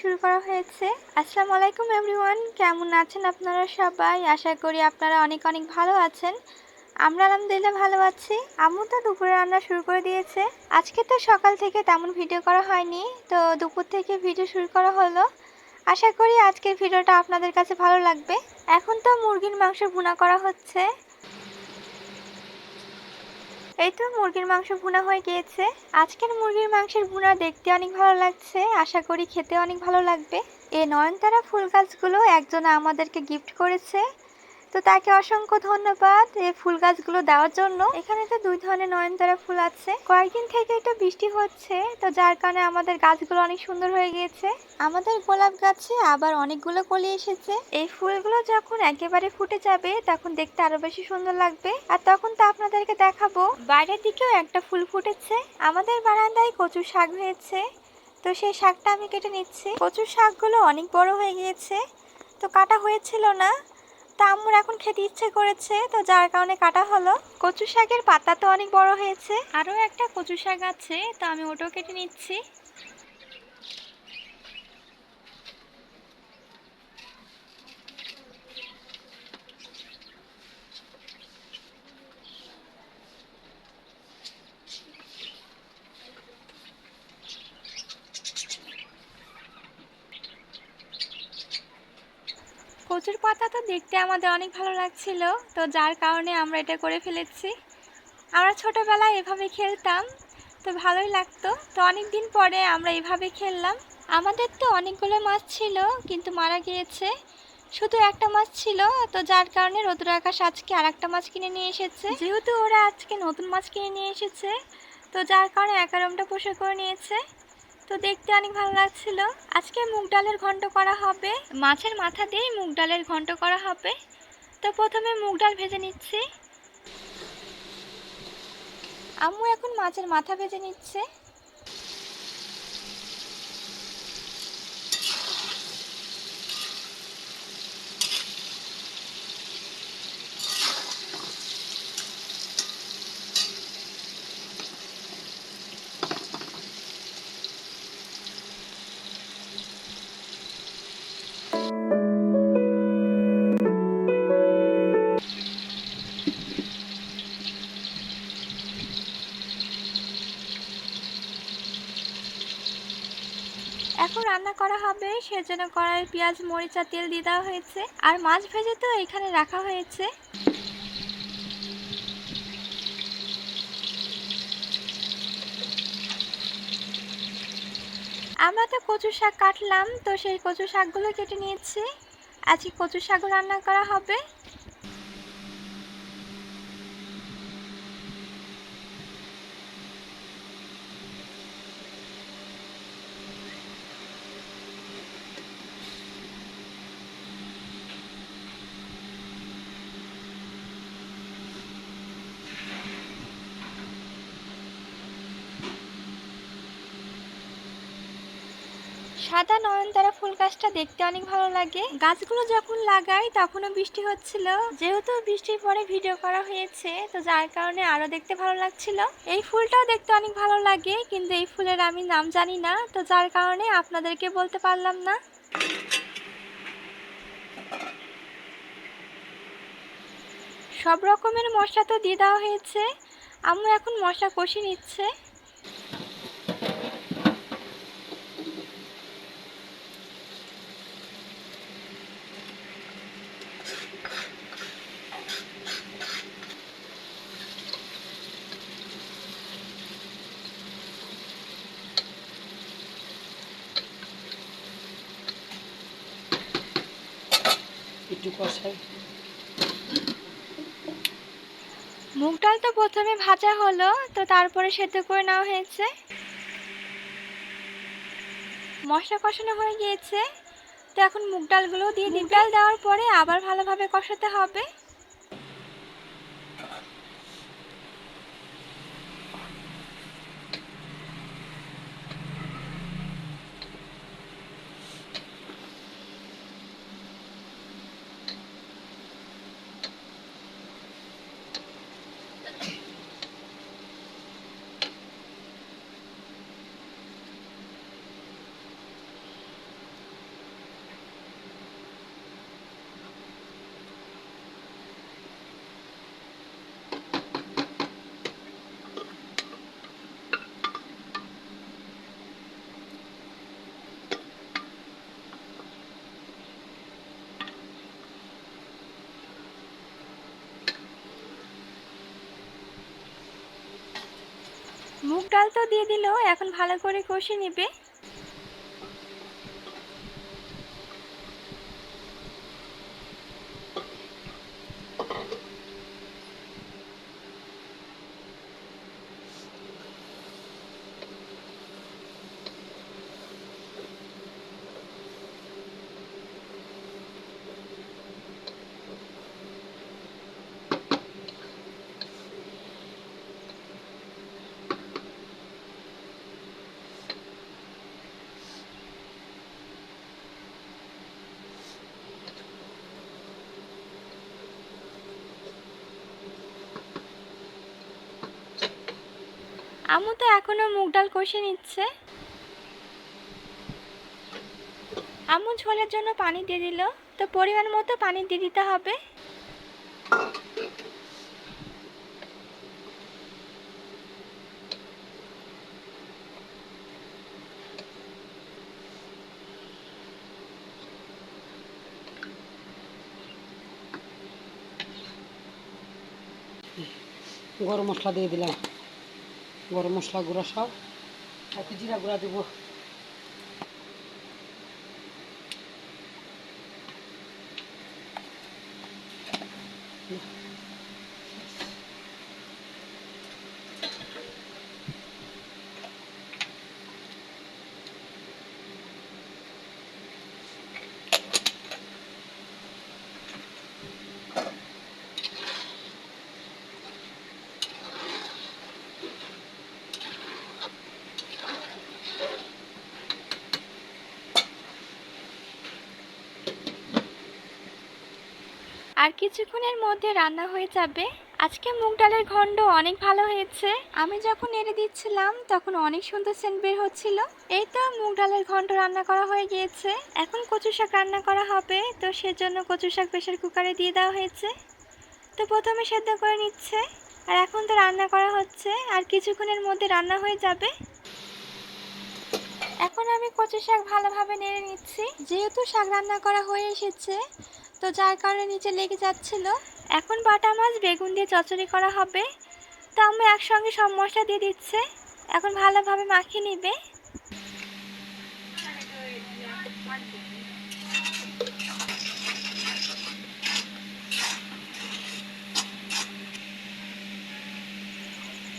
শুরু করা হয়েছে। আসসালামু আলাইকুম এভরিওয়ান, কেমন আছেন আপনারা সবাই? আশা করি আপনারা অনেক অনেক ভালো আছেন। আমরা আলহামদুলিল্লাহ ভালো আছি। আম্মু তো দুপুরে রান্না শুরু করে দিয়েছে। আজকে তো সকাল থেকে তেমন ভিডিও করা হয়নি। তো দুপুর থেকে ভিডিও শুরু করা হলো। আশা করি আজকের ভিডিওটা আপনাদের কাছে ভালো লাগবে। এখন তো মুরগির মাংস ভুনা করা হচ্ছে। এই তো মুরগির মাংস ভুনা হয়ে গিয়েছে। আজকের মুরগির মাংসের ভুনা দেখতে অনেক ভালো লাগছে। আশা করি খেতে অনেক ভালো লাগবে। এই নয়নতারা ফুল গাছগুলো একজন আমাদেরকে গিফট করেছে। তো তাকে অসংখ্য ধন্যবাদ এই ফুল গাছগুলো দেওয়ার জন্য। এখানে তো দুই ধরনের নয়নতারা ফুল আছে। কয়েকদিন থেকে তো বৃষ্টি হচ্ছে, তো যার কারণে আমাদের গাছগুলো অনেক সুন্দর হয়ে গিয়েছে। আমাদের গোলাপ গাছে আবার অনেকগুলো কলি এসেছে। এই ফুলগুলো যখন একেবারে ফুটে যাবে, তখন দেখতে আরও বেশি সুন্দর লাগবে। আর তখন তো আপনাদেরকে দেখাবো, বাইরের দিকেও একটা ফুল ফুটেছে। আমাদের বারান্দায় কচু শাক হয়েছে, তো সেই শাকটা আমি কেটে নিচ্ছি। কচুর শাকগুলো অনেক বড় হয়ে গিয়েছে, তো কাটা হয়েছিল না। তা আম্মুর এখন খেতে ইচ্ছে করেছে, তো যার কারণে কাটা হলো। কচু শাকের পাতা তো অনেক বড় হয়েছে। আরও একটা কচু শাক আছে, তো আমি ওটাও কেটে নিচ্ছি। কচুর পাতা তো দেখতে আমাদের অনেক ভালো লাগছিল, তো যার কারণে আমরা এটা করে ফেলেছি। আমরা ছোটোবেলায় এভাবে খেলতাম, তো ভালোই লাগতো। তো অনেক দিন পরে আমরা এভাবে খেললাম। আমাদের তো অনেকগুলো মাছ ছিল, কিন্তু মারা গিয়েছে। শুধু একটা মাছ ছিল, তো যার কারণে রোদ্র আকাশ আজকে আর একটা মাছ কিনে নিয়ে এসেছে। যেহেতু ওরা আজকে নতুন মাছ কিনে নিয়ে এসেছে, তো যার কারণে একারমটা পোষা করে নিয়েছে। তো দেখতে অনেক ভালো লাগছিল। আজকে মুগ ডালের ঘন্ট করা হবে। মাছের মাথা দিয়েই মুগ ডালের ঘন্ট করা হবে। তো প্রথমে মুগ ডাল ভেজে নিচ্ছি। আম্মু এখন মাছের মাথা ভেজে নিচ্ছে। রান্না করা হবে, সেজন্য কড়াই পেঁয়াজ, মরিচা তেল দিয়ে দেওয়া হয়েছে। আর মাছ ভেজে তো এখানে রাখা হয়েছে। আমরা তো কচু শাক কাটলাম, তো সেই কচু শাকগুলো কেটে নিয়েছি। আজকে কচু শাকও রান্না করা হবে। সাদা নয়নতারা ফুল গাছটা দেখতে অনেক ভালো লাগে। গাছগুলো যখন লাগাই, তখনও বৃষ্টি হচ্ছিল। যেহেতু বৃষ্টির পরে ভিডিও করা হয়েছে, তো যার কারণে আরও দেখতে ভালো লাগছিল। এই ফুলটাও দেখতে অনেক ভালো লাগে, কিন্তু এই ফুলের আমি নাম জানি না, তো যার কারণে আপনাদেরকে বলতে পারলাম না। সব রকমের মশলা তো দিয়ে দেওয়া হয়েছে। আম্মু এখন মশলা কষিয়ে নিচ্ছে। একটু কষাই মুগ ডাল তো প্রথমে ভাজা হলো, তো তারপরে সেদ্ধ করে নেওয়া হয়েছে। মশলা কষানো হয়ে গিয়েছে, তো এখন মুগ ডালগুলো দিয়ে মুগ ডাল দেওয়ার পরে আবার ভালোভাবে কষাতে হবে। মুগ ডাল তো দিয়ে দিল এখন ভালো করে কষে নেবে। আম্মু তো এখনও মুগ ডাল কষে নিচ্ছে। আম্মু ঝোলের জন্য পানি দিয়ে দিল। তো পরিমাণ মতো পানি দিয়ে দিতে হবে। গরম মশলা দিয়ে দিলাম। গরম মশলা গুঁড়া সব। একটু জিরা গুঁড়া দেবো। আর কিছুক্ষণের মধ্যে রান্না হয়ে যাবে। আজকে মুগ ডালের ঘন্ট অনেক ভালো হয়েছে। আমি যখন এড়ে দিচ্ছিলাম, তখন অনেক সুন্দর সেন্ট বের হচ্ছিল। এই তো মুগ ডালের ঘন্ট রান্না করা হয়ে গিয়েছে। এখন কচু শাক রান্না করা হবে, তো সেজন্য কচু শাক প্রেশার কুকারে দিয়ে দেওয়া হয়েছে। তো প্রথমে সেদ্ধ করে নিচ্ছে। আর এখন তো রান্না করা হচ্ছে, আর কিছুক্ষণের মধ্যে রান্না হয়ে যাবে। এখন আমি কচু শাক ভালোভাবে নেড়ে নিচ্ছি। যেহেতু শাক রান্না করা হয়ে এসেছে তো যার কারণে নিচে লেগে যাচ্ছিল। এখন বাটা মাছ বেগুন দিয়ে চচ্চড়ি করা হবে। তো আমি একসঙ্গে সব মশলা দিয়ে দিচ্ছে। এখন ভালোভাবে মাখিয়ে নিবে।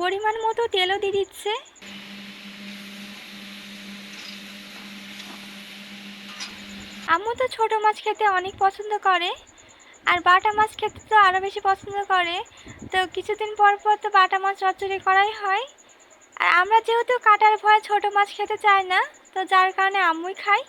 পরিমাণ মতো তেলও দিয়ে দিচ্ছে। আম্মু তো ছোট মাছ খেতে অনেক পছন্দ করে, আর বাটা মাছ খেতে তো আরও বেশি পছন্দ করে। তো কিছুদিন পর পর তো বাটা মাছ চচ্চড়ি করাই হয়। আর আমরা যেহেতু কাটার ভয়ে ছোট মাছ খেতে চাই না, তো যার কারণে আম্মুই খাই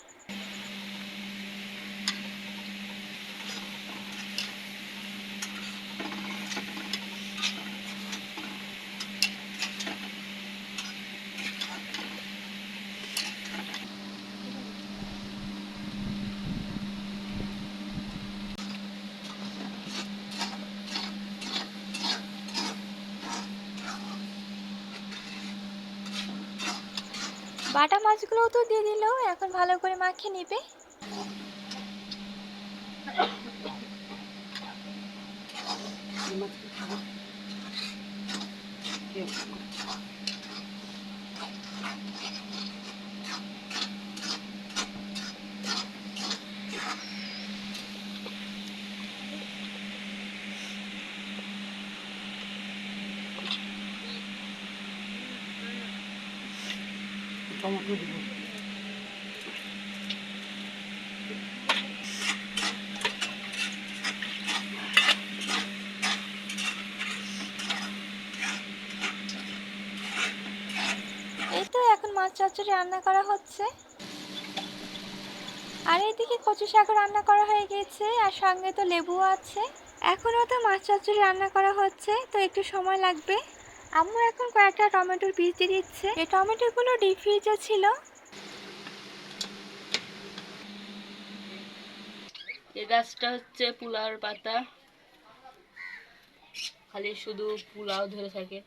বাটা মাছগুলোও তো দিয়ে দিল এখন ভালো করে মাখিয়ে নিবে। টমেটো দিব এই তো এখন মাছ চচ্চড়ি রান্না করা হচ্ছে। আর এইদিকে কচু শাক রান্না করা হয়ে গেছে, আর সঙ্গে তো লেবুও আছে। এখনও তো মাছ চচ্চড়ি রান্না করা হচ্ছে, তো একটু সময় লাগবে। আম্মু এখন কয়েকটা টমেটোর বীজ দিয়ে দিচ্ছে। এই টমেটোগুলো ডিপ ফ্রিজে ছিল। এই গাছটা হচ্ছে পুলার পাতা। খালি শুধু পোলাও ধরে থাকে।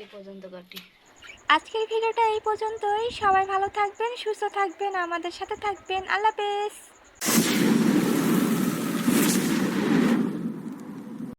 এই পর্যন্ত কাটি। আজকের ভিডিওটা এই পর্যন্তই। সবাই ভালো থাকবেন সুস্থ থাকবেন আমাদের সাথে থাকবেন। আল্লাহ হাফেজ।